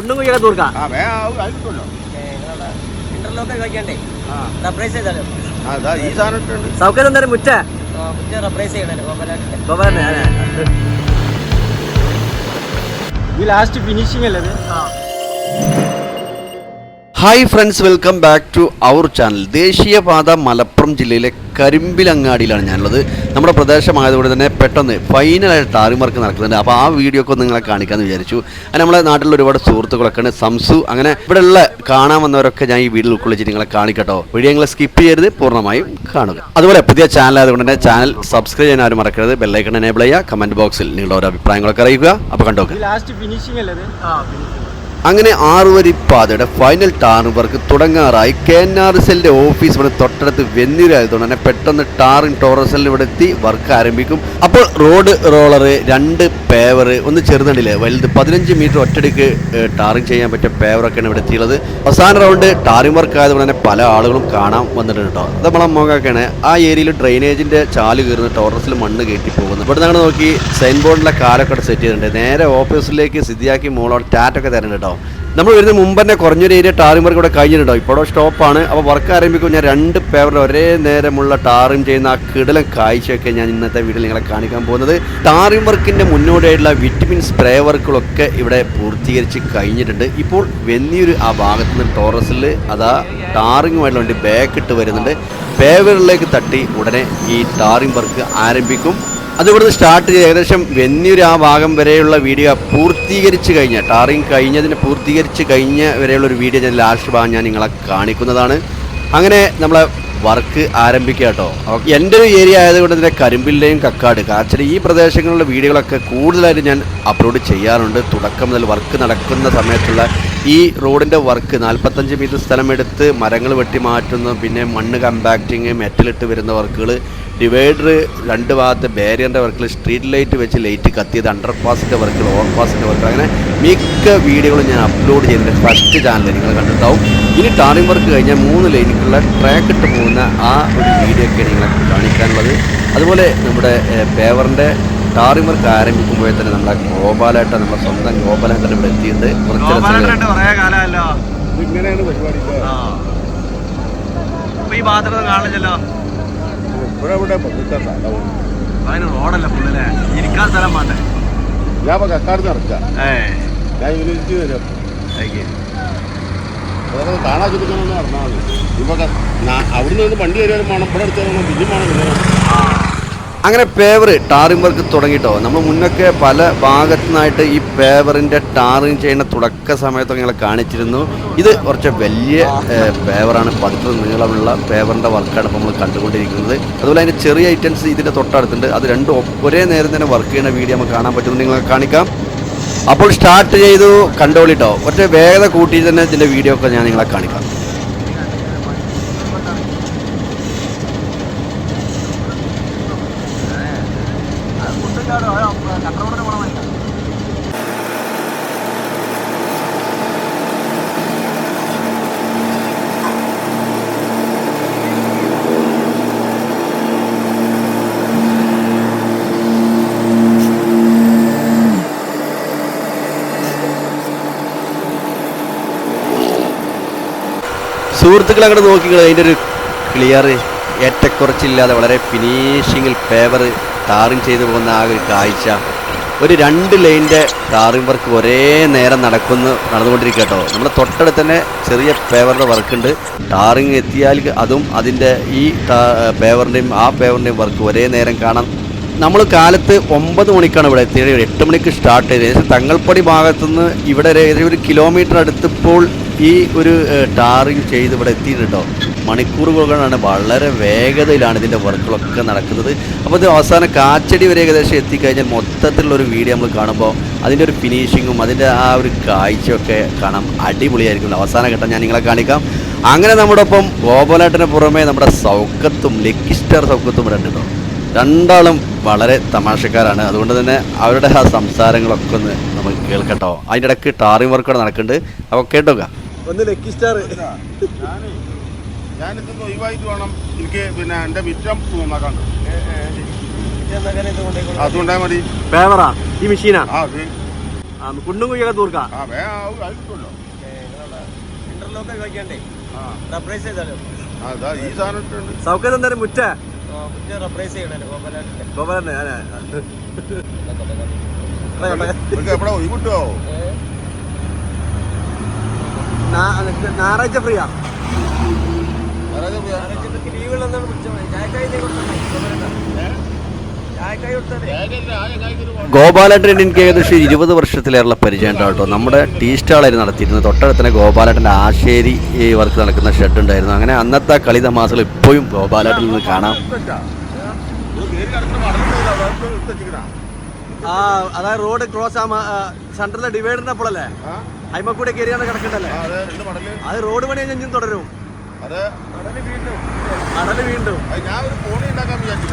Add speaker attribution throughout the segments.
Speaker 1: കുണ്ടും കുഴിയൊക്കെ തീർക്കാം.
Speaker 2: ആ
Speaker 3: ഇന്റർലോക്ക് വയ്ക്കണ്ടേ
Speaker 2: ആ.
Speaker 3: റബ്രൈസ് ചെയ്താലോ?
Speaker 2: ആ
Speaker 1: സൗകര്യം എന്തായാലും മുറ്റ.
Speaker 3: മുറ്റേ റബ്രൈസ് ചെയ്യണേ കോമ്പലാട്ടിന്റെ
Speaker 1: ഈ ലാസ്റ്റ് ഫിനിഷിംഗ് അല്ലേ ഇത്?
Speaker 4: Hi friends welcome back to our channel ദേശീയപാത മലപ്പുറം ജില്ലയിലെ കരിമ്പിലങ്ങാടിയിലാണ് ഞാനുള്ളത്. നമ്മുടെ പ്രദേശമായതുകൊണ്ട് തന്നെ പെട്ടെന്ന് ഫൈനലായിട്ട് ടാറിമാർക്ക് നടക്കുന്നുണ്ട്. അപ്പോൾ ആ വീഡിയോ ഒക്കെ നിങ്ങളെ കാണിക്കാമെന്ന് വിചാരിച്ചു. അത് നമ്മളെ നാട്ടിലുള്ള ഒരുപാട് സുഹൃത്തുക്കളൊക്കെ ഉണ്ട് സംസു അങ്ങനെ ഇവിടെയുള്ള കാണാൻ വന്നവരൊക്കെ ഞാൻ ഈ വീഡിയോ ഉൾക്കൊള്ളിച്ച് നിങ്ങളെ കാണിക്കട്ടോ. വീഡിയോ നിങ്ങളെ സ്കിപ്പ് ചെയ്യരുത്. പൂർണമായും കാണുക. അതുപോലെ പുതിയ ചാനൽ ആയതുകൊണ്ട് തന്നെ ചാനൽ സബ്സ്ക്രൈബ് ചെയ്യാൻ ആരും മറക്കരുത്. ബെല്ലൈക്കൺ എനേബിൾ ചെയ്യുക. കമന്റ് ബോക്സിൽ നിങ്ങളുടെ ഓരോ അഭിപ്രായങ്ങളൊക്കെ അറിയിക്കുക. അപ്പോൾ
Speaker 1: ഈ ലാസ്റ്റ് ഫിനിഷിംഗ് അല്ലേ
Speaker 4: അങ്ങനെ ആറുവരി പാതയുടെ ഫൈനൽ ടാർ വർക്ക് തുടങ്ങാറായി കെ എൻ ആർ എസ് എല്ലിന്റെ ഓഫീസ് ഇവിടെ തൊട്ടടുത്ത് വെന്നിരായതുകൊണ്ട് തന്നെ പെട്ടെന്ന് ടാറിൻ ടോറസലിൽ ഇവിടെ എത്തി വർക്ക് ആരംഭിക്കും. അപ്പോൾ റോഡ് റോളർ രണ്ട് പേവർ ഒന്ന് ചെറുതണ്ടില്ലേ വലുത് പതിനഞ്ച് മീറ്റർ ഒറ്റടിക്ക് ടാറിങ് ചെയ്യാൻ പറ്റിയ പേവറൊക്കെയാണ് ഇവിടെ എത്തിയുള്ളത് അവസാന റൗണ്ട് ടാറിങ് വർക്ക് ആയതുകൊണ്ട് തന്നെ പല ആളുകളും കാണാൻ വന്നിട്ടുണ്ട് കേട്ടോ. നമ്മളെ മോങ്ങൊക്കെയാണ് ആ ഏരിയയിൽ ഡ്രെയിനേജിന്റെ ചാൽ കയറുന്ന ടോറസിൽ മണ്ണ് കയറ്റി പോകുന്നത്. ഇവിടെ ഞങ്ങൾ നോക്കി സൈൻ ബോർഡിലെ കാലൊക്കെ സെറ്റ് ചെയ്തിട്ടുണ്ട്. നേരെ ഓഫീസിലേക്ക് സ്ഥിതിയാക്കി മോളോട് ടാറ്റൊക്കെ തരുന്നുണ്ട് കേട്ടോ. നമ്മൾ വരുന്ന മുമ്പ് തന്നെ കുറഞ്ഞൊരു ഏരിയ ടാറിംഗ് വർക്ക് ഇവിടെ കഴിഞ്ഞിട്ടുണ്ടോ ഇപ്പോൾ സ്റ്റോപ്പാണ് അപ്പോൾ വർക്ക് ആരംഭിക്കും ഞാൻ രണ്ട് പേപ്പറിൽ ഒരേ നേരമുള്ള ടാറിംഗ് ചെയ്യുന്ന ആ കിടലം കാഴ്ചയൊക്കെ ഞാൻ ഇന്നത്തെ വീട്ടിൽ നിങ്ങളെ കാണിക്കാൻ പോകുന്നത്. ടാറിംഗ് വർക്കിന്റെ മുന്നോടിയായിട്ടുള്ള വിറ്റമിൻ സ്പ്രേ വർക്കുകളൊക്കെ ഇവിടെ പൂർത്തീകരിച്ച് കഴിഞ്ഞിട്ടുണ്ട്. ഇപ്പോൾ വെന്നിയൊരു ആ ഭാഗത്ത് നിന്ന് ടോറസിൽ അതാ ടാറിങ്ങുമായിട്ടുള്ള വേണ്ടി ബാക്കിട്ട് വരുന്നുണ്ട്. പേവറിലേക്ക് തട്ടി ഉടനെ ഈ ടാറിംഗ് വർക്ക് ആരംഭിക്കും. അത് ഇവിടുന്ന് സ്റ്റാർട്ട് ചെയ്ത് ഏകദേശം വെന്നൂർ ആ ഭാഗം വരെയുള്ള വീഡിയോ പൂർത്തീകരിച്ച് കഴിഞ്ഞ ടാറിങ് കഴിഞ്ഞതിന് പൂർത്തീകരിച്ച് കഴിഞ്ഞ വരെയുള്ള ഒരു വീഡിയോ ഞാൻ ലാസ്റ്റ് ഭാഗം ഞാൻ നിങ്ങളെ കാണിക്കുന്നതാണ്. അങ്ങനെ നമ്മളെ വർക്ക് ആരംഭിക്കുക കേട്ടോ. എന്റെ ഒരു ഏരിയ ആയതുകൊണ്ട് തന്നെ കരിമ്പിലെയും കക്കാട് കാച്ചടി ഈ പ്രദേശങ്ങളിലെ വീഡിയോകളൊക്കെ കൂടുതലായിട്ട് ഞാൻ അപ്ലോഡ് ചെയ്യാറുണ്ട്. തുടക്കം മുതൽ വർക്ക് നടക്കുന്ന സമയത്തുള്ള ഈ റോഡിന്റെ വർക്ക് നാൽപ്പത്തഞ്ച് മീറ്റർ സ്ഥലമെടുത്ത് മരങ്ങൾ വെട്ടി മാറ്റുന്നു പിന്നെ മണ്ണ് കമ്പാക്റ്റിങ് മെറ്റലിട്ട് വരുന്ന വർക്കുകൾ ഡിവൈഡർ രണ്ട് ഭാഗത്ത് ബാരിയറിന്റെ വർക്കിൽ സ്ട്രീറ്റ് ലൈറ്റ് വെച്ച് ലൈറ്റ് കത്തിയത് അണ്ടർ പാസിന്റെ വർക്കിൽ ഓവർ പാസിന്റെ വർക്കിൽ അങ്ങനെ മിക്ക വീഡിയോകളും ഞാൻ അപ്ലോഡ് ചെയ്തിട്ടുണ്ട് ഫസ്റ്റ് ചാനൽ നിങ്ങൾ കണ്ടിട്ടുണ്ടാവും. ഇനി ടാറിംഗ് വർക്ക് കഴിഞ്ഞാൽ മൂന്ന് ലൈനിക്കുള്ള ട്രാക്ക് ഇട്ട് പോകുന്ന ആ ഒരു വീഡിയോ ഒക്കെ നിങ്ങളെ കാണിക്കാനുള്ളത്. അതുപോലെ നമ്മുടെ പേവറിന്റെ ടാറിംഗ് വർക്ക് ആരംഭിക്കുമ്പോഴേ തന്നെ നമ്മുടെ ഗോപാലായിട്ട് നമ്മുടെ സ്വന്തം ഗോപാലായിട്ട് ഇവിടെ എത്തിയിട്ടുണ്ട് കുറച്ച്
Speaker 2: ഇങ്ങനെയാണ് പരിപാടി
Speaker 1: ഈ ഭാഗത്തൊന്നും കാണില്ലല്ലോ
Speaker 2: ഇവിടെ ഇവിടെ ബന്ധുക്കാർ സ്ഥലവും
Speaker 1: അതിന് റോഡല്ല ഫുള്ളല്ലേ ഇരിക്കാൻ സ്ഥലം വേണ്ടേ?
Speaker 2: ഞാൻ ഇപ്പൊ കക്കാട് നടക്കുക
Speaker 1: ഏ.
Speaker 2: ഞാൻ യൂണിവേഴ്സിറ്റി വരും. കാണാൻ ചുരുക്കാനൊന്നും നടന്നാൽ മതി. ഇപ്പൊ അവിടുന്ന് വണ്ടി വരുവാനും വേണം. ഇവിടെ എടുത്തു വേണം. വേണം പിന്നെ
Speaker 4: അങ്ങനെ പേവർ ടാറിംഗ് വർക്ക് തുടങ്ങിയിട്ടോ? നമ്മൾ മുന്നൊക്കെ പല ഭാഗത്തു നിന്നായിട്ട് ഈ പേവറിന്റെ ടാറിങ് ചെയ്യുന്ന തുടക്ക സമയത്തൊക്കെ ഞങ്ങൾ കാണിച്ചിരുന്നു. ഇത് കുറച്ച് വലിയ പേവറാണ്. പതിപ്പ് നീളമുള്ള പേവറിന്റെ വർക്കാണ് ഇപ്പോൾ നമ്മൾ കണ്ടുകൊണ്ടിരിക്കുന്നത്. അതുപോലെ അതിന്റെ ചെറിയ ഐറ്റംസ് ഇതിന്റെ തൊട്ടടുത്തുണ്ട്. അത് രണ്ടും ഒരേ നേരം തന്നെ വർക്ക് ചെയ്യുന്ന വീഡിയോ നമുക്ക് കാണാൻ പറ്റുമെന്ന് നിങ്ങൾ കാണിക്കാം. അപ്പോൾ സ്റ്റാർട്ട് ചെയ്തു. കണ്ടോളിട്ടോ. കുറച്ച് വേഗത കൂട്ടി തന്നെ ഇതിന്റെ വീഡിയോ ഒക്കെ ഞാൻ നിങ്ങളെ കാണിക്കാം. സുഹൃത്തുക്കൾ അങ്ങോട്ട് നോക്കിക്കളെ അതിന്റെ ഒരു ക്ലിയർ ഏറ്റക്കുറച്ചില്ലാതെ വളരെ ഫിനിഷിങ്ങിൽ പേവർ ടാറിങ് ചെയ്തു പോകുന്ന ആ ഒരു കാഴ്ച. ഒരു രണ്ട് ലൈനിന്റെ ടാറിങ് വർക്ക് ഒരേ നേരം നടക്കുന്നു നടന്നുകൊണ്ടിരിക്കുക കേട്ടോ. നമ്മുടെ തൊട്ടടുത്ത് തന്നെ ചെറിയ പേവറിന്റെ വർക്കുണ്ട് ടാറിങ് എത്തിയാൽ അതും അതിന്റെ ഈ പേവറിന്റെയും ആ പേവറിന്റെയും വർക്ക് ഒരേ നേരം കാണാം. നമ്മൾ കാലത്ത് ഒമ്പത് മണിക്കാണ് ഇവിടെ എത്തിയത്. എട്ട് മണിക്ക് സ്റ്റാർട്ട് ചെയ്തത്. തങ്ങൾപ്പടി ഭാഗത്തുനിന്ന് ഇവിടെ ഏകദേശം ഒരു കിലോമീറ്റർ അടുത്തിപ്പോൾ ഈ ഒരു ടാറിങ് ചെയ്ത് ഇവിടെ എത്തിയിട്ടുണ്ടോ? മണിക്കൂറുകളാണ് വളരെ വേഗതയിലാണ് ഇതിന്റെ വർക്കുകളൊക്കെ നടക്കുന്നത്. അപ്പോൾ ഇത് അവസാനം കാച്ചടി വരെ ഏകദേശം എത്തിക്കഴിഞ്ഞാൽ മൊത്തത്തിലുള്ള ഒരു വീഡിയോ നമ്മൾ കാണുമ്പോൾ അതിന്റെ ഒരു ഫിനിഷിങ്ങും അതിന്റെ ആ ഒരു കാഴ്ചയൊക്കെ കാണാം. അടിപൊളിയായിരിക്കും. അവസാന ഘട്ടം ഞാൻ നിങ്ങളെ കാണിക്കാം. അങ്ങനെ നമ്മുടെ ഒപ്പം ഗോപാലേട്ടന് പുറമേ നമ്മുടെ സൗക്കത്തും ലക്കിസ്റ്റർ സൗക്കത്തും ഇവിടെ ഉണ്ട് രണ്ടാളും വളരെ തമാശക്കാരാണ്. അതുകൊണ്ട് തന്നെ അവരുടെ ആ സംസാരങ്ങളൊക്കെ ഒന്ന് നമുക്ക് കേൾക്കട്ടോ. അതിന്റെ ഇടയ്ക്ക് ടാറിംഗ് വർക്കോടെ നടക്കുന്നുണ്ട്. അപ്പോൾ കേട്ടോക്ക.
Speaker 1: ഒന്ന് ലക്കി സ്റ്റാർ
Speaker 2: ഞാനേ ഞാനിതൊന്ന് ഒഴിവായിട്ട് വേണം എനിക്ക് പിന്നെ എന്റെ മിറ്റം നന്നാക്കാൻ. അതുകൊണ്ടാ മതി.
Speaker 1: പേവറാ ഈ മെഷീനാ
Speaker 2: ആ? അത്.
Speaker 1: ആ കുണ്ടും കുഴിയൊക്കെ തൂർക്കാം?
Speaker 3: ഒഴിവാക്കിയാണ്ടേ
Speaker 2: ആ
Speaker 3: ചായക്കായി ഫ്രീയാ.
Speaker 4: ഗോപാലേട്ടൻ എനിക്ക് ഏകദേശം ഇരുപത് വർഷത്തിലേറെ പരിചയം കേട്ടോ. നമ്മുടെ ടീ സ്റ്റാളായിരുന്നു നടത്തിയിരുന്നത്. തൊട്ടടുത്തന്നെ ഗോപാലേട്ടന്റെ ആശേരി ഈ വർക്ക് നടക്കുന്ന ഷെഡ് ഉണ്ടായിരുന്നു. അങ്ങനെ അന്നത്തെ കളി തമാസകൾ ഇപ്പോഴും ഗോപാലേട്ടനിൽ നിന്ന് കാണാം.
Speaker 1: ആ അതായത് റോഡ് ക്രോസ് ആ സെൻട്രലിലെ ഡിവൈഡറിന്റെ അപ്പോഴല്ലേ കൂടെ കയറിയാണ് കിടക്കണ്ടല്ലേ
Speaker 2: അതെ രണ്ട് മടൽ.
Speaker 1: അത് റോഡ് പണി കഴിഞ്ഞും തുടരും.
Speaker 2: അതെ.
Speaker 1: കടൽ വീണ്ടും.
Speaker 2: ഞാൻ ഒരു ഫോൺ ഉണ്ടാക്കാൻ വിചാരിച്ചു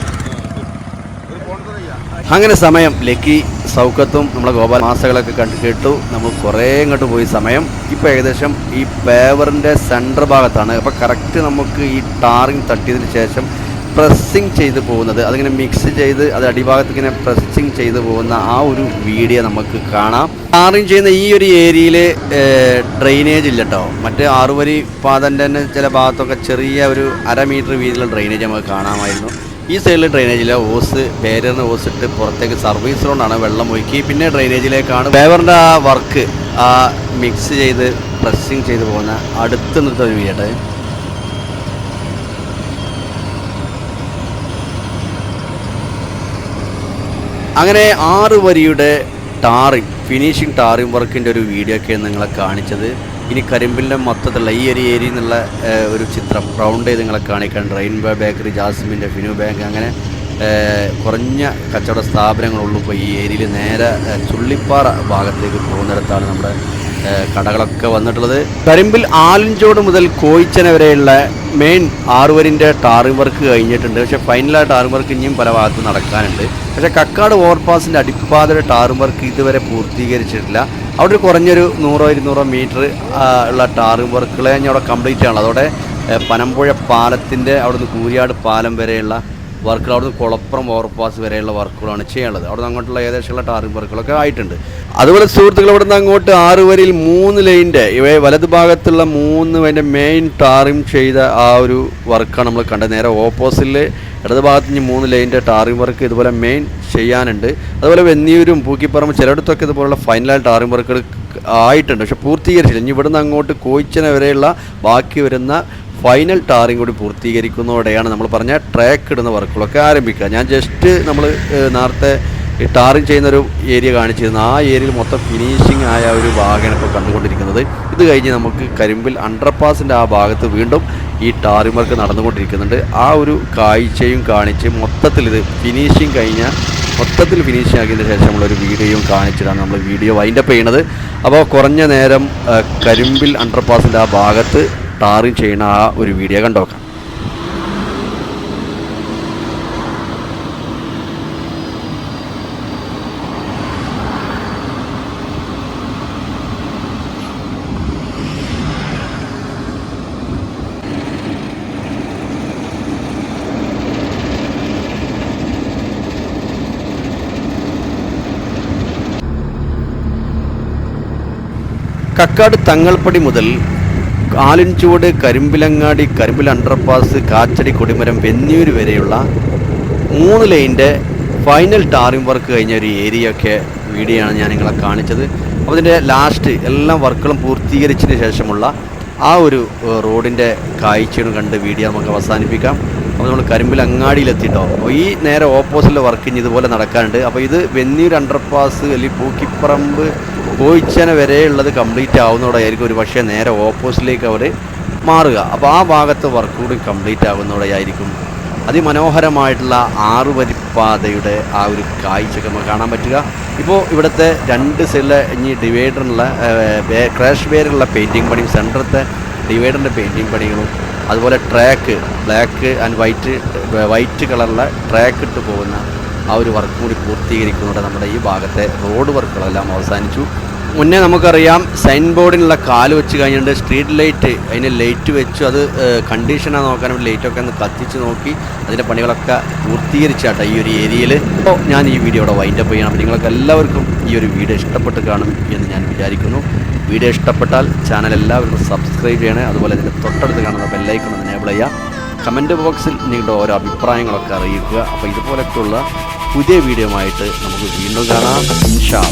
Speaker 2: ഒരു ഫോൺ ചെയ്യാം.
Speaker 4: അങ്ങനെ സമയം ലക്കി സൗഖത്തും നമ്മളെ ഗോപാൽ മാസകളൊക്കെ കണ്ട് കേട്ടു. നമ്മൾ കുറേ ഇങ്ങോട്ട് പോയി സമയം. ഇപ്പോൾ ഏകദേശം ഈ പേവറിന്റെ സെന്റർ ഭാഗത്താണ്. അപ്പോൾ കറക്റ്റ് നമുക്ക് ഈ ടാറിങ് തട്ടിയതിന് ശേഷം പ്രസ്സിങ് ചെയ്ത് പോകുന്നത്. അതിങ്ങനെ മിക്സ് ചെയ്ത് അത് അടിഭാഗത്ത് ഇങ്ങനെ പ്രസ്സിങ് ചെയ്ത് പോകുന്ന ആ ഒരു വീഡിയോ നമുക്ക് കാണാം. ടാറിങ് ചെയ്യുന്ന ഈ ഒരു ഏരിയയിൽ ഡ്രെയിനേജ് ഇല്ല കേട്ടോ മറ്റേ ആറുവരി പാതന്റെ തന്നെ ചില ഭാഗത്തൊക്കെ ചെറിയ ഒരു അര മീറ്റർ വീതിയിലുള്ള ഡ്രെയിനേജ് നമുക്ക് കാണാമായിരുന്നു. ഈ സൈഡിൽ ഡ്രെയിനേജിലെ ഓസ് പേരുന്ന ഓസ് ഇട്ട് പുറത്തേക്ക് സർവീസ് റോഡാണ് വെള്ളം ഒഴുക്കി പിന്നെ ഡ്രെയിനേജിലേക്കാണ് ഡ്രൈവറിന്റെ ആ വർക്ക് ആ മിക്സ് ചെയ്ത് പ്രസ്സിങ് ചെയ്ത് പോകുന്ന അടുത്ത് നിർത്തുന്ന ഒരു അങ്ങനെ ആറ് വരിയുടെ ടാറിങ് ഫിനിഷിംഗ് ടാറിങ് വർക്കിന്റെ ഒരു വീഡിയോ ഒക്കെയാണ് നിങ്ങളെ കാണിച്ചത്. ഇനി കരിമ്പിന്റെ മൊത്തത്തിലുള്ള ഈ ഒരു ഏരിയയിൽ നിന്നുള്ള ഒരു ചിത്രം റൗണ്ട് ചെയ്ത് നിങ്ങളെ കാണിക്കാൻ റെയിൻബോ ബേക്കറി ജാസ്മിന്റെ ഫിനു ബാങ്ക് അങ്ങനെ കുറഞ്ഞ കച്ചവട സ്ഥാപനങ്ങളുള്ളൂ ഇപ്പോൾ ഈ ഏരിയയിൽ നേരെ ചുള്ളിപ്പാറ ഭാഗത്തേക്ക് പോകുന്നിടത്താണ് നമ്മുടെ കടകളൊക്കെ വന്നിട്ടുള്ളത്. കരിമ്പിൽ ആലഞ്ചോട് മുതൽ കോയിച്ചന വരെയുള്ള മെയിൻ ആറുവരിന്റെ ടാറിംഗ് വർക്ക് കഴിഞ്ഞിട്ടുണ്ട്. പക്ഷേ ഫൈനലായിട്ട് ടാറിംഗ് വർക്ക് ഇനിയും പല ഭാഗത്തും നടക്കാനുണ്ട്. പക്ഷേ കക്കാട് ഓവർപാസിന്റെ അടിപ്പാതയുടെ ടാറും വർക്ക് ഇതുവരെ പൂർത്തീകരിച്ചിട്ടില്ല. അവിടെ ഒരു കുറഞ്ഞൊരു നൂറോ ഇരുന്നൂറോ മീറ്റർ ഉള്ള ടാറും വർക്കുകൾ ഞാൻ അവിടെ കംപ്ലീറ്റ് ആണ് അതോടെ പനമ്പുഴ പാലത്തിന്റെ അവിടുന്ന് കൂരിയാട് പാലം വരെയുള്ള വർക്കുകൾ അവിടുന്ന് കുളപ്പുറം ഓവർപാസ് വരെയുള്ള വർക്കുകളാണ് ചെയ്യാനുള്ളത്. അവിടുന്ന് അങ്ങോട്ടുള്ള ഏകദേശമുള്ള ടാറിംഗ് വർക്കുകളൊക്കെ ആയിട്ടുണ്ട്. അതുപോലെ സുഹൃത്തുക്കൾ ഇവിടുന്ന് അങ്ങോട്ട് ആറ് വരിയിൽ മൂന്ന് ലൈന്റെ ഇവ വലത് ഭാഗത്തുള്ള മൂന്ന് അതിന്റെ മെയിൻ ടാറിംഗ് ചെയ്ത ആ ഒരു വർക്കാണ് നമ്മൾ കണ്ടത്. നേരെ ഓപ്പോസിറ്റിൽ ഇടത് ഭാഗത്ത് മൂന്ന് ലൈന്റെ ടാറിംഗ് വർക്ക് ഇതുപോലെ മെയിൻ ചെയ്യാനുണ്ട്. അതുപോലെ വെന്നിയൂരും പൂക്കിപ്പറമ്പ് ചിലയിടത്തൊക്കെ ഇതുപോലുള്ള ഫൈനലായ ടാറിംഗ് വർക്കുകൾ ആയിട്ടുണ്ട്. പക്ഷെ പൂർത്തീകരിച്ചില്ല. ഇനി ഇവിടുന്ന് അങ്ങോട്ട് കോയിച്ചന വരെയുള്ള ബാക്കി വരുന്ന ഫൈനൽ ടാറിങ് കൂടി പൂർത്തീകരിക്കുന്നതോടെയാണ് നമ്മൾ പറഞ്ഞ ട്രാക്ക് ഇടുന്ന വർക്കുകളൊക്കെ ആരംഭിക്കുക. ഞാൻ ജസ്റ്റ് നമ്മൾ നേരത്തെ ഈ ടാറിങ് ചെയ്യുന്ന ഒരു ഏരിയ കാണിച്ചിരുന്നു. ആ ഏരിയയിൽ മൊത്തം ഫിനിഷിംഗ് ആയ ഒരു ഭാഗമാണ് ഇപ്പോൾ കണ്ടുകൊണ്ടിരിക്കുന്നത്. ഇത് കഴിഞ്ഞ് നമുക്ക് കരിമ്പിൽ അണ്ടർപാസിന്റെ ആ ഭാഗത്ത് വീണ്ടും ഈ ടാറിംഗ് വർക്ക് നടന്നുകൊണ്ടിരിക്കുന്നുണ്ട്. ആ ഒരു കാഴ്ചയും കാണിച്ച് മൊത്തത്തിൽ ഇത് ഫിനിഷിംഗ് കഴിഞ്ഞ മൊത്തത്തിൽ ഫിനിഷിംഗ് ആക്കിയതിന് ശേഷമുള്ള ഒരു വീഡിയോയും കാണിച്ചിട്ടാണ് നമ്മൾ വീഡിയോ വൈൻഡപ്പ് ചെയ്യുന്നത് അപ്പോൾ കുറഞ്ഞ നേരം കരിമ്പിൽ അണ്ടർപാസിന്റെ ആ ഭാഗത്ത് ടാറിങ് ചെയ്യുന്ന ആ ഒരു വീഡിയോ കണ്ടോക്കാം കക്കാട് തങ്ങൾപ്പടി മുതൽ ആലിൻചുവട് കരിമ്പിലങ്ങാടി കരിമ്പിൽ അണ്ടർപാസ് കാച്ചടി കൊടിമരം വെന്നിയൂർ വരെയുള്ള മൂന്ന് ലൈന്റെ ഫൈനൽ ടാറിംഗ് വർക്ക് കഴിഞ്ഞ ഒരു ഏരിയ ഒക്കെ വീഡിയോ ആണ് ഞാൻ നിങ്ങളെ കാണിച്ചത്. അപ്പോൾ ഇതിന്റെ ലാസ്റ്റ് എല്ലാ വർക്കുകളും പൂർത്തീകരിച്ചതിന് ശേഷമുള്ള ആ ഒരു റോഡിന്റെ കാഴ്ചയും കണ്ട് വീഡിയോ നമുക്ക് അവസാനിപ്പിക്കാം. അപ്പോൾ നമ്മൾ കരിമ്പിൽ അങ്ങാടിയിലെത്തിട്ടോ അപ്പോൾ ഈ നേരെ ഓപ്പോസിറ്റിലെ വർക്കിങ് ഇതുപോലെ നടക്കാനുണ്ട്. അപ്പോൾ ഇത് വെന്നീർ അണ്ടർപാസ് അല്ലെങ്കിൽ പൂക്കിപ്പറമ്പ് കോയിച്ചന ഉള്ളത് കംപ്ലീറ്റ് ആവുന്നതോടെയായിരിക്കും ഒരു പക്ഷേ നേരെ ഓപ്പോസിറ്റിലേക്ക് അവർ മാറുക. അപ്പോൾ ആ ഭാഗത്ത് വർക്ക് കൂടി കംപ്ലീറ്റ് ആകുന്നതോടെയായിരിക്കും അതിമനോഹരമായിട്ടുള്ള ആറുവരിപ്പാതയുടെ ആ ഒരു കാഴ്ചയൊക്കെ നമുക്ക് കാണാൻ പറ്റുക. ഇപ്പോൾ ഇവിടുത്തെ രണ്ട് സൈഡിലെ ഇനി ഡിവൈഡറിനുള്ള ക്രാഷ് ബെയറിലുള്ള പെയിന്റിങ് പണിയും സെന്ററത്തെ ഡിവൈഡറിന്റെ പെയിന്റിങ് പണികളും അതുപോലെ track black and white white കളറിലെ ട്രാക്ക് ഇട്ട് പോകുന്ന ആ ഒരു വർക്ക് കൂടി പൂർത്തീകരിക്കുന്നുണ്ട് നമ്മുടെ ഈ ഭാഗത്തെ റോഡ് വർക്കുകളെല്ലാം അവസാനിച്ചു. മുന്നേ നമുക്കറിയാം സൈൻ ബോർഡിനുള്ള കാൽ വെച്ച് കഴിഞ്ഞിട്ട് സ്ട്രീറ്റ് ലൈറ്റ് അതിന് ലൈറ്റ് വെച്ചു. അത് കണ്ടീഷനാണ് വേണ്ടി ലൈറ്റൊക്കെ ഒന്ന് കത്തിച്ച് നോക്കി അതിന്റെ പണികളൊക്കെ പൂർത്തീകരിച്ചാട്ടോ ഈ ഒരു ഏരിയയിൽ. അപ്പോൾ ഞാൻ ഈ വീഡിയോ ഇവിടെ വൈൻഡപ്പ് ചെയ്യണം. നിങ്ങൾക്ക് എല്ലാവർക്കും ഈ ഒരു വീഡിയോ ഇഷ്ടപ്പെട്ട് കാണും എന്ന് ഞാൻ വിചാരിക്കുന്നു. വീഡിയോ ഇഷ്ടപ്പെട്ടാൽ ചാനൽ എല്ലാവരും സബ്സ്ക്രൈബ് ചെയ്യണേ. അതുപോലെ ഇതിന്റെ തൊട്ടടുത്ത് കാണുന്ന ബെല്ലൈക്കൺ എനേബിൾ ചെയ്യുക. കമന്റ് ബോക്സിൽ നിങ്ങളുടെ ഓരോ അഭിപ്രായങ്ങളൊക്കെ അറിയിക്കുക. അപ്പോൾ ഇതുപോലൊക്കെയുള്ള പുതിയ വീഡിയോ ആയിട്ട് നമുക്ക് വീണ്ടും കാണാം. ഇൻഷാ.